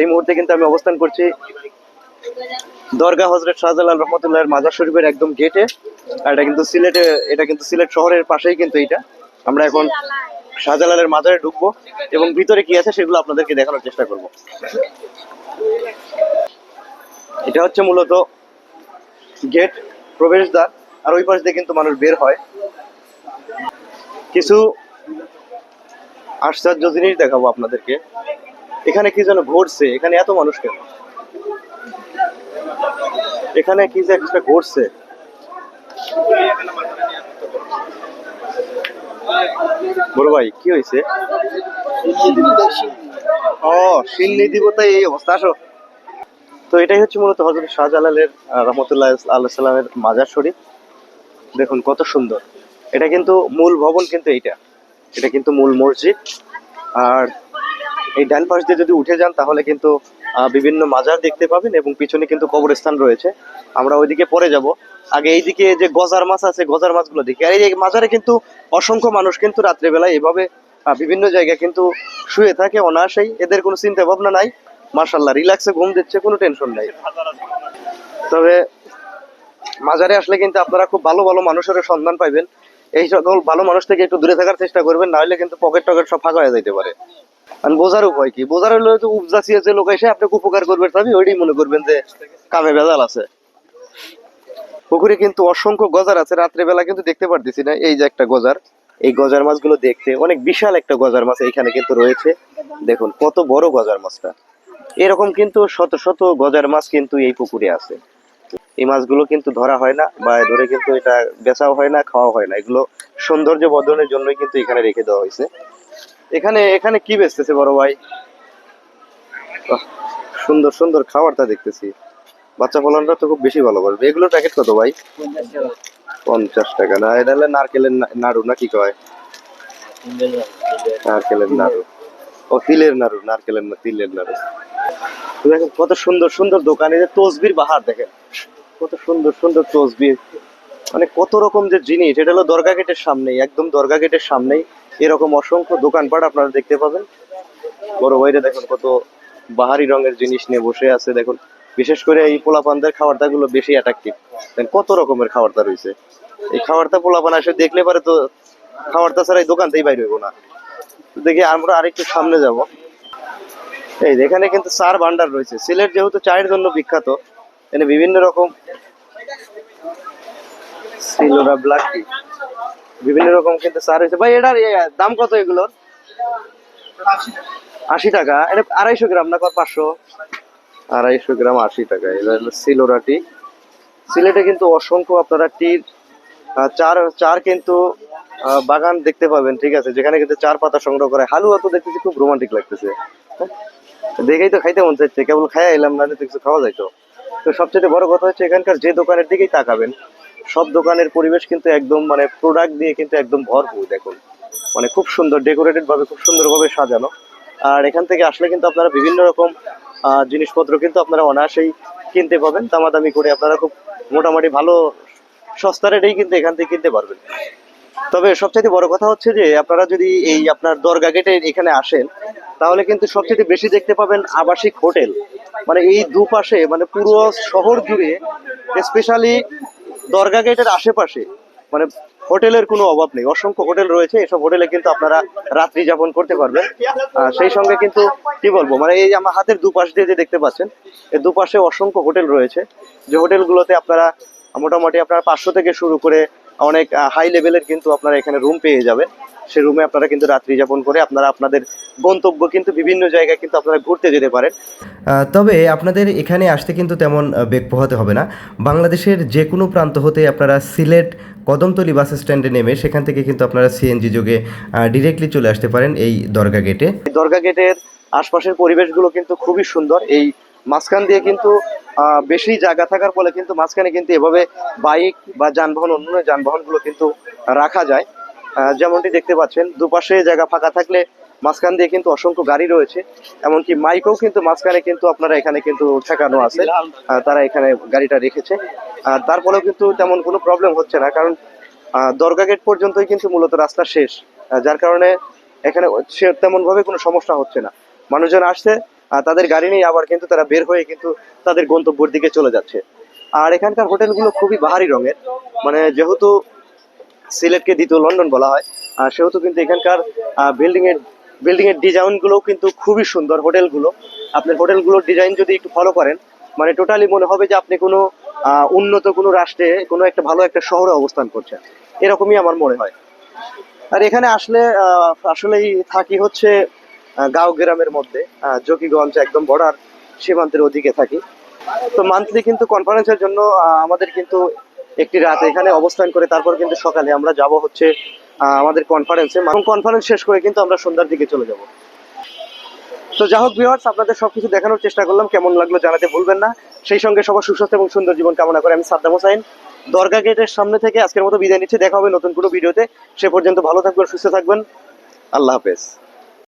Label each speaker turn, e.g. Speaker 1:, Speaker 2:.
Speaker 1: এই মুহূর্তে কিন্তু আমি অবস্থান করছি দরগা হজরত শাহজালাল রহমতুল্লাহের মাজার শরীফের একদম গেটে আর এটা কিন্তু সিলেটে, এটা কিন্তু সিলেট শহরের পাশেই কিন্তু এটা। আমরা এখন শাহজালালের মাজারে ঢুকবো এবং ভিতরে কি আছে সেগুলো আপনাদেরকে দেখানোর চেষ্টা করব। এটা হচ্ছে মূলত গেট প্রবেশদ্বার। আর ওই পাশ দিয়ে কিন্তু মানুষ বের হয়। কিছু আশ্চর্য জিনিস দেখাবো আপনাদেরকে। এখানে কি যেন ঘটছে? এখানে এত মানুষ কেন? এখানে কি যে একটা ঘটছে? বড় ভাই, কি হয়েছে? ও সিন্নি দিব তাই এই অবস্থা, আসো। তো এটাই হচ্ছে মূলত হজরত শাহজালালের রহমতুল্লাহ আল্লাহ সাল্লামের মাজার শরীফ। দেখুন কত সুন্দর। এটা কিন্তু মূল ভবন কিন্তু এইটা। এটা কিন্তু মূল মসজিদ। আর এই ডান পাশ দিয়ে যদি উঠে যান, তাহলে কিন্তু বিভিন্ন মাজার দেখতে পাবেন এবং পিছনে কিন্তু কবরস্থান রয়েছে। আমরা ওইদিকে পরে যাব। আগে এইদিকে যে গজার মাছ আছে, গজার মাছগুলো দেখি। আর এই মাজারে কিন্তু অসংখ্য মানুষ কিন্তু রাত্রেবেলায় এভাবে বিভিন্ন জায়গায় কিন্তু শুয়ে থাকে অনায়াসেই। এদের কোনো চিন্তা ভাবনা নাই। মার্শাল্লাহ রিল্যাক্সে ঘুম দিচ্ছে, কোনো টেনশন নাই। তবে মাজারে আসলে কিন্তু আপনারা খুব ভালো ভালো মানুষের সন্ধান পাইবেন। এই সকল ভালো মানুষ থেকে একটু দূরে থাকার চেষ্টা করবেন না হলে কিন্তু পকেট টকেট সব ফাঁকা হয়ে যাইতে পারে। আর বোঝার উপায় কি? বোঝার হলো যে উপজাচিয়ে যে লোক এসে আপনাকে উপকার করবে তবে ওইটাই মনে করবেন যে কামে ভেজাল আছে। পুকুরে কিন্তু অসংখ্য গজার আছে, রাত্রেবেলা কিন্তু দেখতে পারতেছি না, এই যে একটা গজার। এই গজার মাছগুলো দেখতে, অনেক বিশাল একটা গজার মাছ এখানে কিন্তু রয়েছে। দেখুন, কত বড় গজার মাছটা। এরকম কিন্তু শত শত গজার মাছ কিন্তু এই পুকুরে আছে। এই মাছগুলো কিন্তু ধরা হয় না বা ধরে কিন্তু এটা বেচাও হয় না খাওয়া হয় না। এগুলো সৌন্দর্য বর্ধনের জন্যই কিন্তু এখানে রেখে দেওয়া হয়েছে। এখানে এখানে কি বেচতেছে বড় ভাই? সুন্দর সুন্দর খাবারটা দেখতেছি। বাচ্চা ফলনটা তো খুব বেশি ভালো করবে এগুলো প্যাকেট কত ভাই? পঞ্চাশ টাকা। না, এটা হলে নারকেলের নাড়ু, না কি কয়? নারকেলের নাড়ু। ও, তিলের নাড়ু, নারকেলের না তিলের নাড়ু। দেখেন, কত সুন্দর সুন্দর দোকান। যে তসবির বাহার, দেখেন। কত সুন্দর সুন্দর তসবির। মানে কত রকম যে জিনিস। এটা হলো দরগা গেটের সামনেই, একদম দরগা গেটের সামনেই। এরকম অসংখ্য দোকানপাট আপনারা দেখতে পাবেন। বড় ভাইরে দেখুন কত বাহারি রঙের জিনিস নিয়ে বসে আছে, দেখুন। বিশেষ করে এই পোলাপানদের খাবারটা গুলো বেশি অ্যাট্রাকটিভ কত রকমের খাবার খাবারটা রয়েছে এই খাবারটা পোলাপান এসে দেখলে পারে তো খাবার খাবারটা ছাড়া এই দোকানতেই বাইরে হইব না। দেখি আমরা আরেকটু সামনে যাব। এই এখানে কিন্তু চার ভান্ডার রয়েছে। সিলেট যেহেতু চায়ের জন্য বিখ্যাত এখানে বিভিন্ন রকম সিলোরা ব্ল্যাক টি। বিভিন্ন রকম কিন্তু চা রয়েছে ভাই, এটার দাম কত এগুলোর? আশি টাকা। এটা আড়াইশো গ্রাম না পাঁচশো? আড়াইশো গ্রাম আশি টাকা। এটা হলো সিলোরা টি সিলেটে কিন্তু অসংখ্য আপনারা টির চার চার কিন্তু বাগান দেখতে পাবেন, ঠিক আছে? যেখানে কিন্তু চার পাতা সংগ্রহ করে। হালুয়া তো দেখতেছি খুব রোমান্টিক লাগতেছে? দেখেই তো খাইতে মন চাইছে। কেবল খাইয়া এলাম না কিছু খাওয়া যাইতো। তো সবচেয়ে বড় কথা হচ্ছে, এখানকার যে দোকানের দিকেই তাকাবেন। সব দোকানের পরিবেশ কিন্তু একদম মানে প্রোডাক্ট দিয়ে কিন্তু একদম ভরপুর, দেখুন। মানে খুব সুন্দর ডেকোরেটেড ভাবে খুব সুন্দরভাবে সাজানো। আর এখান থেকে আসলে কিন্তু আপনারা বিভিন্ন রকম জিনিসপত্র কিন্তু আপনারা অনায়াসেই কিনতে পাবেন। দামাদামি করে আপনারা খুব মোটামুটি ভালো সস্তা রেটেই কিন্তু এখান থেকে কিনতে পারবেন। তবে সবচেয়ে বড় কথা হচ্ছে যে, আপনারা যদি এই আপনার দরগা গেটে এখানে আসেন, তাহলে কিন্তু সবচেয়ে বেশি দেখতে পাবেন আবাসিক হোটেল। মানে এই দুপাশে মানে পুরো শহর জুড়ে স্পেশালি দরগা গেটের আশেপাশে মানে হোটেলের কোনো অভাব নেই। অসংখ্য হোটেল রয়েছে, এসব হোটেলে কিন্তু আপনারা রাত্রি যাপন করতে পারবেন। সেই সঙ্গে কিন্তু কি বলব মানে এই আমার হাতের দুপাশ দিয়ে যে দেখতে পাচ্ছেন এই দুপাশে অসংখ্য হোটেল রয়েছে। যে হোটেলগুলোতে আপনারা মোটামুটি আপনারা পাঁচশো থেকে শুরু করে অনেক হাই লেভেলের কিন্তু আপনারা এখানে রুম পেয়ে যাবেন। সে রুমে আপনারা কিন্তু রাত্রি যাপন করে আপনারা আপনাদের গন্তব্য কিন্তু বিভিন্ন জায়গায় কিন্তু আপনারা ঘুরতে যেতে পারেন।
Speaker 2: তবে আপনাদের এখানে আসতে কিন্তু তেমন বেগ পোহাতে হবে না। বাংলাদেশের যে কোনো প্রান্ত হতে আপনারা সিলেট কদমতলি বাস স্ট্যান্ডে নেমে সেখান থেকে কিন্তু আপনারা সিএনজি যোগে ডিরেক্টলি চলে আসতে পারেন এই দরগা গেটে
Speaker 1: এই দরগা গেটের আশপাশের পরিবেশগুলো কিন্তু খুবই সুন্দর। এই মাঝখান দিয়ে কিন্তু বেশি জায়গা থাকার ফলে কিন্তু মাঝখানে কিন্তু এভাবে বাইক বা যানবাহন অন্য যানবাহনগুলো কিন্তু রাখা যায়। যেমনটি দেখতে পাচ্ছেন, দুপাশে জায়গা ফাঁকা থাকলে মাঝখান দিয়ে কিন্তু অসংখ্য গাড়ি রয়েছে। এমনকি মাইকও কিন্তু মাঝখানে কিন্তু আপনারা এখানে কিন্তু ঠেকানো আছে। তারা এখানে গাড়িটা রেখেছে। আর তারপরেও কিন্তু তেমন কোনো প্রবলেম হচ্ছে না, কারণ দরগা গেট পর্যন্তই কিন্তু মূলত রাস্তা শেষ। যার কারণে এখানে সে তেমন ভাবে কোনো সমস্যা হচ্ছে না। মানুষজন আসছে তাদের গাড়ি নিয়ে আবার কিন্তু তারা বের হয়ে কিন্তু তাদের গন্তব্যের দিকে চলে যাচ্ছে। আর এখানকার হোটেলগুলো খুবই বাহারি রঙের। মানে যেহেতু সিলেটকে দ্বিতীয় লন্ডন বলা হয়, আর সেহেতু কিন্তু এখানকার বিল্ডিং এর বিল্ডিং এর ডিজাইনগুলো কিন্তু খুবই সুন্দর হোটেলগুলো। আপনার হোটেলগুলোর ডিজাইন যদি একটু ফলো করেন মানে টোটালি মনে হবে যে আপনি কোনো উন্নত কোনো রাষ্ট্রে কোনো একটা ভালো একটা শহরে অবস্থান করছেন। এরকমই আমার মনে হয়। আর এখানে আসলে আসলেই থাকি হচ্ছে গাঁও গ্রামের মধ্যে জকিগঞ্জ একদম বর্ডার সীমান্তের ওদিকে থাকি। তো মান্থলি কিন্তু কনফারেন্সের জন্য আমাদের কিন্তু একটি রাত এখানে অবস্থান করে, তারপর কিন্তু সকালে আমরা যাব হচ্ছে আমাদের কনফারেন্সে কনফারেন্স শেষ করে কিন্তু আমরা সন্ধ্যার দিকে চলে যাব। তো যাই হোক ভিউয়ার্স আপনাদের সবকিছু দেখানোর চেষ্টা করলাম, কেমন লাগল জানাতে ভুলবেন না। সেই সঙ্গে সবার সুস্বাস্থ্য এবং সুন্দর জীবন কামনা করে আমি সাদ্দাম হোসাইন দরগা গেটের সামনে থেকে আজকের মতো বিদায় নিচ্ছি, দেখা হবে নতুন কোনো ভিডিওতে। সে পর্যন্ত ভালো থাকবেন, সুস্থ থাকবেন। আল্লাহ হাফেজ।